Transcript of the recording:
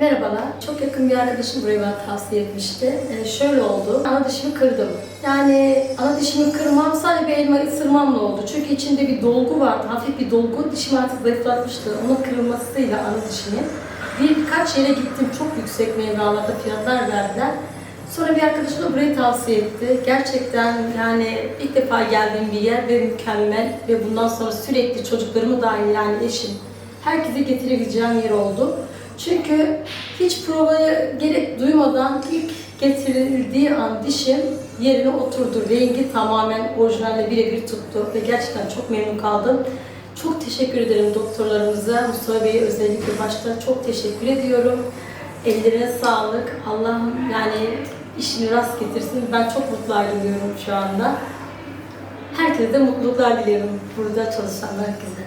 Merhabalar. Çok yakın bir arkadaşım burayı bana tavsiye etmişti. Ee, şöyle oldu. Ana dişimi kırdım. Yani ana dişimi kırmam sadece bir elma ısırmamla oldu. Çünkü içinde bir dolgu vardı. Hafif bir dolgu. Dişimi artık zayıflatmıştı. Onun kırılmasıyla ana dişimin. Bir birkaç yere gittim. Çok yüksek mevralarda fiyatlar verdiler. Sonra bir arkadaşım da burayı tavsiye etti. Gerçekten yani ilk defa geldiğim bir yer ve mükemmel ve bundan sonra sürekli çocuklarımı dahil yani eşim herkese getirebileceğim yer oldu. Çünkü hiç provaya gerek duymadan ilk getirildiği an dişim yerine oturdu. Rengi tamamen orijinalle birebir tuttu ve gerçekten çok memnun kaldım. Çok teşekkür ederim doktorlarımıza, Mustafa Bey'e özellikle başta çok teşekkür ediyorum. Ellerine sağlık. Allah'ım yani işini rast getirsin. Ben çok mutlu ayrılıyorum şu anda. Herkese mutluluklar diliyorum burada çalışan herkese.